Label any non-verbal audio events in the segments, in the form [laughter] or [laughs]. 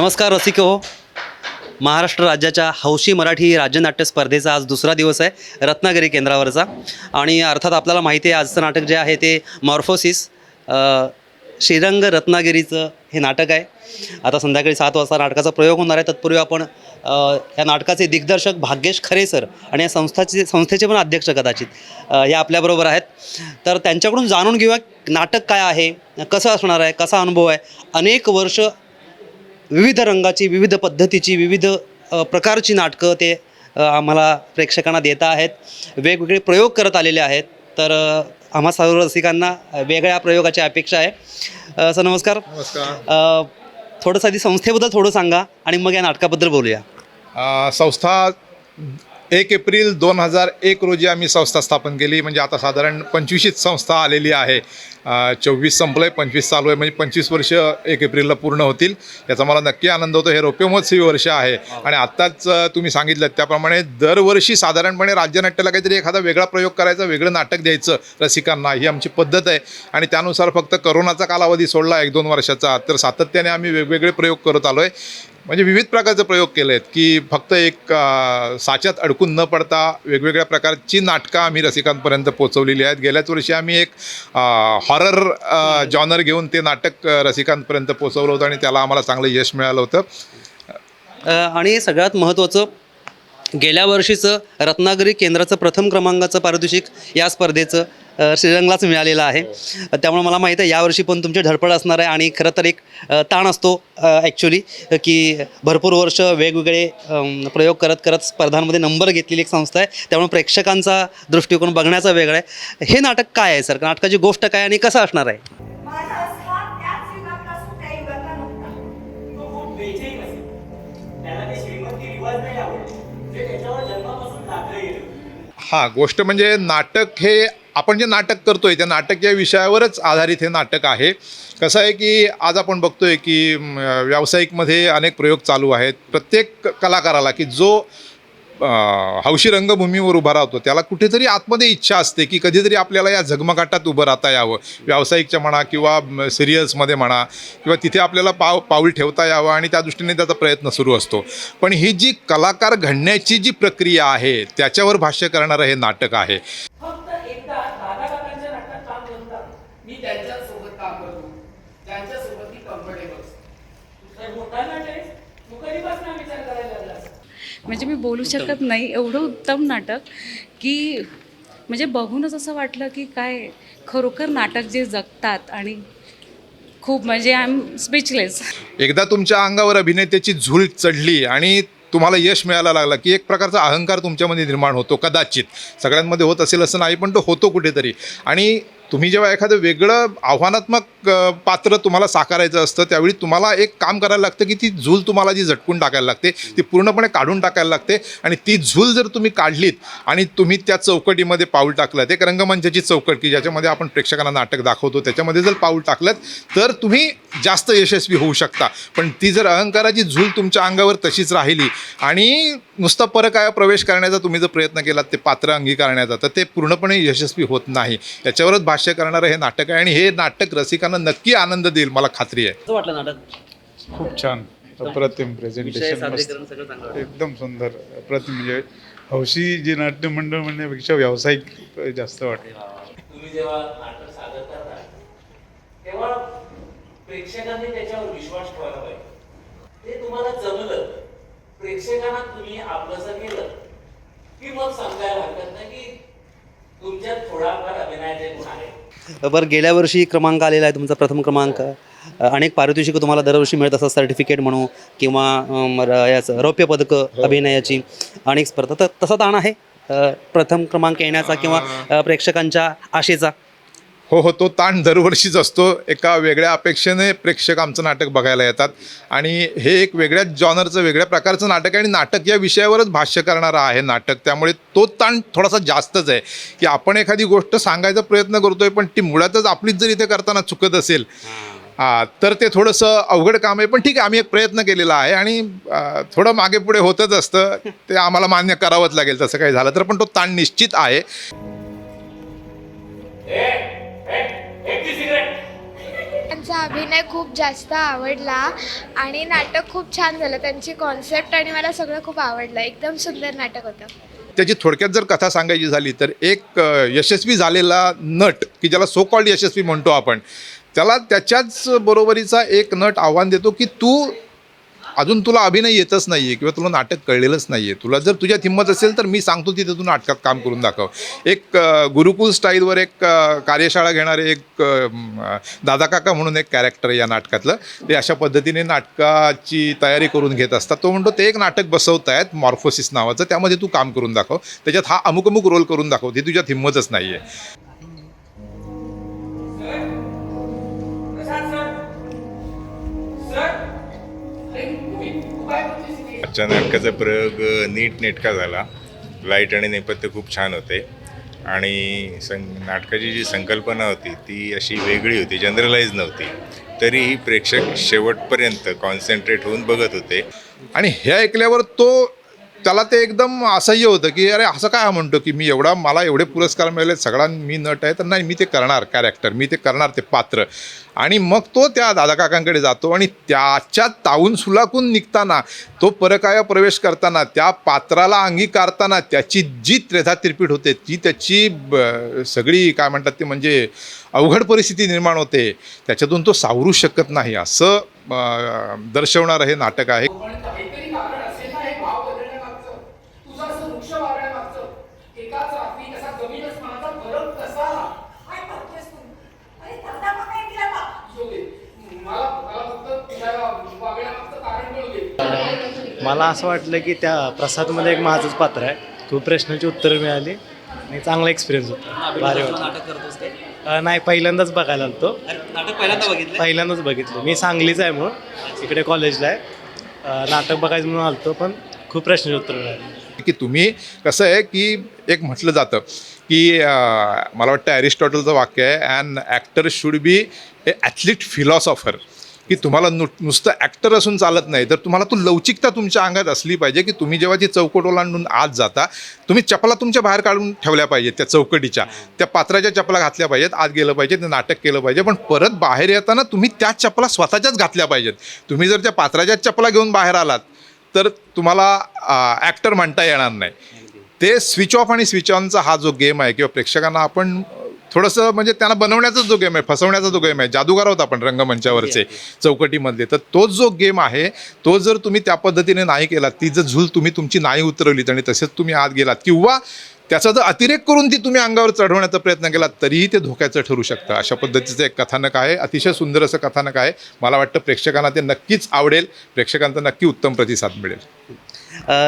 नमस्कार रसिक हो महाराष्ट्र राज्याच्या हौशी मराठी राज्यनाट्य स्पर्धेचा आज दुसरा दिवस आहे रत्नागिरी केंद्रावरचा. आणि अर्थात आपल्याला माहिती आहे आजचं नाटक जे आहे ते मॉर्फोसिस श्रीरंग रत्नागिरीचं हे नाटक आहे. आता संध्याकाळी सात वाजता नाटकाचा प्रयोग होणार आहे. तत्पूर्वी आपण या नाटकाचे दिग्दर्शक भाग्येश खरे सर आणि या संस्थाचे संस्थेचे पण अध्यक्ष कदाचित हे आपल्याबरोबर आहेत. तर त्यांच्याकडून जाणून घेऊया नाटक काय आहे कसं असणार आहे कसा अनुभव आहे. अनेक वर्ष विविध रंगाची विविध पद्धतीची विविध प्रकारची नाटकं ते आम्हाला प्रेक्षकांना देत आहेत. वेगवेगळे प्रयोग करत आलेले आहेत. तर आम्हा सर्व रसिकांना वेगळ्या प्रयोगाची अपेक्षा आहे. सर नमस्कार. थोडंसं आधी संस्थेबद्दल थोडं सांगा आणि मग या नाटकाबद्दल बोलूया. संस्था एक एप्रिल दोन हजार एक रोजी आम्ही संस्था स्थापन केली. म्हणजे आता साधारण पंचवीसच संस्था आलेली आहे. चोवीस संपलं आहे पंचवीस चालू आहे. म्हणजे पंचवीस वर्ष एक एप्रिलला पूर्ण होतील. याचा मला नक्की आनंद होतो. हे रौप्य महोत्सवी वर्ष आहे. आणि आत्ताच तुम्ही सांगितलं त्याप्रमाणे दरवर्षी साधारणपणे राज्यनाट्याला काहीतरी एखादा वेगळा प्रयोग करायचा वेगळं नाटक द्यायचं रसिकांना. ही आमची पद्धत आहे. आणि त्यानुसार फक्त करोनाचा कालावधी सोडला एक दोन वर्षाचा. तर सातत्याने आम्ही वेगवेगळे प्रयोग करत आलो आहे म्हणजे विविध प्रकारचे प्रयोग केले आहेत की फक्त एक साच्यात अडकून न पडता वेगवेगळ्या प्रकारची नाटकं आम्ही रसिकांपर्यंत पोचवलेली आहेत. गेल्याच वर्षी आम्ही एक हॉरर जॉनर घेऊन ते नाटक रसिकांपर्यंत पोचवलं होतं आणि त्याला आम्हाला चांगलं यश मिळालं होतं. आणि सगळ्यात महत्त्वाचं गेल्या वर्षीचं रत्नागिरी केंद्राचं प्रथम क्रमांकाचं पारितोषिक या स्पर्धेचं श्रीरंगलाच मिळालेलं आहे. त्यामुळे मला माहीत आहे यावर्षी पण तुमची धडपड असणार आहे आणि खरं तर एक ताण असतो ॲक्च्युली की भरपूर वर्ष वेगवेगळे प्रयोग करत करत स्पर्धांमध्ये नंबर घेतलेली एक संस्था आहे. त्यामुळे प्रेक्षकांचा दृष्टिकोन बघण्याचा वेगळा आहे. हे नाटक काय आहे सर? नाटकाची गोष्ट काय आणि कसं असणार आहे? हा हां गोष्ट म्हणजे नाटक हे आपण जे नाटक करतोय त्या नाटक या विषयावरच आधारित हे नाटक आहे. कसं आहे की आज आपण बघतोय की व्यावसायिकमध्ये अनेक प्रयोग चालू आहेत. प्रत्येक कलाकाराला की जो हौशी रंगभूमीवर उभा राहतो त्याला कुठेतरी आतमध्ये इच्छा असते की कधीतरी आपल्याला या झगमगाटात उभं राहता यावं. व्यावसायिकच्या म्हणा किंवा सिरियल्समध्ये म्हणा किंवा तिथे आपल्याला पाव पाऊल ठेवता यावं आणि त्या दृष्टीने त्याचा प्रयत्न सुरू असतो. पण ही जी कलाकार घडण्याची जी प्रक्रिया आहे त्याच्यावर भाष्य करणारं हे नाटक आहे. दादा काकांच्या नाटकात काम करता मी त्यांच्यासोबत काम करतो. त्यांच्यासोबत मी कम्फर्टेबल तर मोठा नाट आहे. तू कधीपासून विचार करायला लागलास? म्हणजे मी बोलू शकत नाही. एवढं उत्तम नाटक की म्हणजे बघूनच असं वाटलं की काय खरोखर नाटक जे जगतात आणि खूप म्हणजे आय एम स्पीचलेस एकदा तुमच्या अंगावर अभिनेत्याची झूल चढली आणि तुम्हाला यश मिळायला लागला की एक प्रकारचा अहंकार तुमच्यामध्ये निर्माण होतो कदाचित. सगळ्यांमध्ये होत असेल असं नाही पण तो होतो कुठेतरी. आणि तुम्ही जेव्हा एखादं वेगळं आव्हानात्मक पात्र तुम्हाला साकारायचं असतं त्यावेळी तुम्हाला एक काम करायला लागतं की ती झूल तुम्हाला जी झटकून टाकायला लागते ती पूर्णपणे काढून टाकायला लागते आणि ती झूल जर तुम्ही काढलीत आणि तुम्ही त्या चौकटीमध्ये पाऊल टाकलं एक रंगमंचाची चौकट की ज्याच्यामध्ये आपण प्रेक्षकांना नाटक दाखवतो त्याच्यामध्ये जर पाऊल टाकलं तर तुम्ही जास्त यशस्वी होऊ शकता. पण ती जर अहंकाराची झूल तुमच्या अंगावर तशीच राहिली आणि नुसता परकाया प्रवेश करण्याचा तुम्ही जर प्रयत्न केलात ते पात्र अंगीकारण्याचा तर ते पूर्णपणे यशस्वी होत नाही. याच्यावरच भाष्य करणारं हे नाटक आहे आणि हे नाटक रसिकांना नक्की आनंद देईल मला खात्री आहे. कसं वाटलं नाटक? खूप छान. अप्रतिम विषय प्रेझेंटेशन मस्त. सादरीकरण सगळं चांगलं वाटलं. एकदम सुंदर. अप्रतिम म्हणजे हौशी जे नाट्यमंडळ म्हणण्यापेक्षा व्यावसायिक जास्त वाटतं. तुम्ही जेव्हा नाटक सादर करता तेव्हा प्रेक्षकांनी त्याच्यावर विश्वास ठेवायला पाहिजे. ते तुम्हाला जमलं प्रेक्षकांना तुम्ही आपलंसं केलं की मग समजायला हरकत नाही की तुमच्यात थोडाफार अभिनयाचे गुण आहेत. बरं गेल्या वर्षी क्रमांक आलेला आहे तुमचा प्रथम क्रमांक. अनेक पारितोषिकं तुम्हाला दरवर्षी मिळत असतात सर्टिफिकेट म्हणू किंवा याचं रौप्य पदकं अभिनयाची. अनेक स्पर्धा. तर तसा ताण आहे प्रथम क्रमांक येण्याचा किंवा प्रेक्षकांच्या आशेचा? हो हो तो ताण दरवर्षीच असतो. एका वेगळ्या अपेक्षेने प्रेक्षक आमचं नाटक बघायला येतात. आणि हे एक वेगळ्या जॉनरचं वेगळ्या प्रकारचं नाटक आहे आणि नाटक या विषयावरच भाष्य करणारं आहे नाटक. त्यामुळे तो ताण थोडासा जास्तच आहे. की आपण एखादी गोष्ट सांगायचा प्रयत्न करतोय पण ती मुळातच आपलीच जर इथे करताना चुकत असेल हा, तर ते थोडंसं अवघड काम आहे. पण ठीक आहे आम्ही एक प्रयत्न केलेला आहे आणि थोडं मागे पुढे होतच असतं. ते आम्हाला मान्य करावंच लागेल तसं काही झालं तर पण तो ताण निश्चित आहे. त्यांचा अभिनय खूप जास्त आवडला आणि नाटक खूप छान झालं. त्यांची कॉन्सेप्ट आणि मला सगळं खूप आवडलं. एकदम सुंदर नाटक होतं. त्याची थोडक्यात जर कथा सांगायची झाली तर एक यशस्वी झालेला नट की ज्याला सो कॉल्ड यशस्वी म्हणतो आपण त्याला त्याच्याच बरोबरीचा एक नट आव्हान देतो की तू अजून तुला अभिनय येतच नाही आहे किंवा तुला नाटक कळलेलंच नाही आहे तुला जर तुझ्यात हिंमत असेल तर मी सांगतो तिथे तू नाटकात काम करून दाखव. एक गुरुकुल स्टाईलवर एक कार्यशाळा घेणारे एक दादा काका म्हणून एक कॅरेक्टर या नाटकातलं. ते अशा पद्धतीने नाटकाची तयारी करून घेत असतात. तो म्हणतो ते एक नाटक बसवतायत मॉर्फोसिस नावाचं त्यामध्ये तू काम करून दाखव. त्याच्यात हा अमुक अमुक रोल करून दाखव. ती तुझ्यात हिंमतच नाही आहे आजच्या नाटकाचा प्रयोग नीट नेटका झाला. लाइट आणि नेपथ्य खूप छान होते. आणि सं नाटकाची जी संकल्पना होती ती अशी वेगळी होती जनरलाइज नव्हती. तरीही प्रेक्षक शेवटपर्यंत कॉन्सन्ट्रेट होऊन बघत होते. आणि हे ऐकल्यावर तो त्याला ते एकदम असह्य होतं की अरे असं काय म्हणतो की मी एवढा मला एवढे पुरस्कार मिळाले सगळ्यांना मी नट आहे तर नाही मी ते करणार कॅरेक्टर मी ते करणार ते पात्र. आणि मग तो त्या दादाकाकांकडे जातो आणि त्याच्या ताऊन सुलाकून निघताना तो परकाया प्रवेश करताना त्या पात्राला अंगीकारताना त्याची जी त्रेधा तिरपीट होते ती त्याची ब- सगळी काय म्हणतात ते म्हणजे अवघड परिस्थिती निर्माण होते. त्याच्यातून तो सावरू शकत नाही. असं दर्शवणारं हे नाटक आहे पण काहीतरी कारण असेल ना हे भाव बदलण्यामागचं तुझं असं वृक्ष वाढण्यामागचं एकाच रात्री कसा जमीन अस्मानाचा फरक कसा काय करतोयस तू अरे धंदा काय केला का जो दे मला मला फक्त तुझ्या वागण्यामागचं कारण कळू दे मला असं वाटलं की त्या प्रसादमध्ये एक माझंच पात्र आहे. खूप प्रश्नाची उत्तरं मिळाली आणि चांगला एक्सपिरियन्स होता. भारी नाटक करतोस ते नाही पहिल्यांदाच बघायला आलतो. अरे, नाटक पहिल्यांदा बघितलं पहिल्यांदाच बघितलं. मी सांगलीच आहे म्हणून. इकडे कॉलेजला आहे. अं, नाटक बघायचं म्हणून आलतो पण खूप प्रश्नाची उत्तरं मिळाली. की तुम्ही कसं आहे की एक म्हटलं जातं की अं, मला वाटतं ॲरिस्टॉटलचं वाक्य आहे and actor should be a athlete philosopher की तुम्हाला नु नुसतं ॲक्टर असून चालत नाही. तर तुम्हाला तो लवचिकता तुमच्या अंगात असली पाहिजे की तुम्ही जेव्हा ती चौकट ओलांडून आत जाता तुम्ही चपला तुमच्या बाहेर काढून ठेवल्या पाहिजेत त्या चौकटीच्या. त्या पात्राच्या चपला घातल्या पाहिजेत आत गेलं पाहिजे ते नाटक केलं पाहिजे पण परत बाहेर येताना तुम्ही त्या चपला स्वतःच्याच घातल्या पाहिजेत. तुम्ही जर त्या पात्राच्याच चपला घेऊन बाहेर आलात तर तुम्हाला ॲक्टर म्हणता येणार नाही. ते स्विच ऑफ आणि स्विच ऑनचा हा जो गेम आहे किंवा प्रेक्षकांना आपण थोडंसं म्हणजे त्यांना बनवण्याचाच जो गेम आहे फसवण्याचा जो गेम आहे जादूगार होता आपण रंगमंचावरचे चौकटीमधले. तर तोच जो गेम आहे तो जर तुम्ही त्या पद्धतीने नाही केला ती जर झूल तुम्ही तुमची नाही उतरवलीत आणि तसेच तुम्ही आत गेलात किंवा त्याचा जर अतिरेक करून ती तुम्ही अंगावर चढवण्याचा प्रयत्न केला तरीही ते धोक्याचं ठरू शकतं. अशा पद्धतीचं एक कथानक आहे अतिशय सुंदर असं कथानक आहे. मला वाटतं प्रेक्षकांना ते नक्कीच आवडेल. प्रेक्षकांचा नक्की उत्तम प्रतिसाद मिळेल.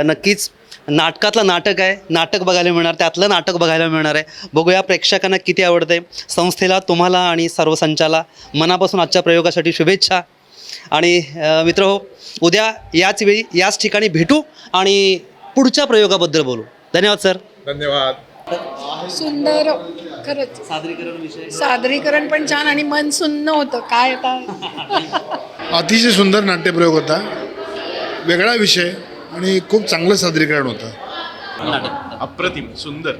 नक्कीच नाटकातलं नाटक आहे नाटक बघायला मिळणार त्यातलं नाटक बघायला मिळणार आहे. बघूया प्रेक्षकांना किती आवडतंय. संस्थेला तुम्हाला आणि सर्व संचाला मनापासून आजच्या प्रयोगासाठी शुभेच्छा. आणि मित्र हो उद्या याच वेळी याच ठिकाणी भेटू आणि पुढच्या प्रयोगाबद्दल बोलू. धन्यवाद सर. धन्यवाद. सुंदर खरंच. सादरीकरण विषय. सादरीकरण पण छान आणि मन सुन्न होतं. काय आता? [laughs] अतिशय सुंदर नाट्यप्रयोग होता. वेगळा विषय. आणि खूप चांगलं सादरीकरण होतं. अप्रतिम सुंदर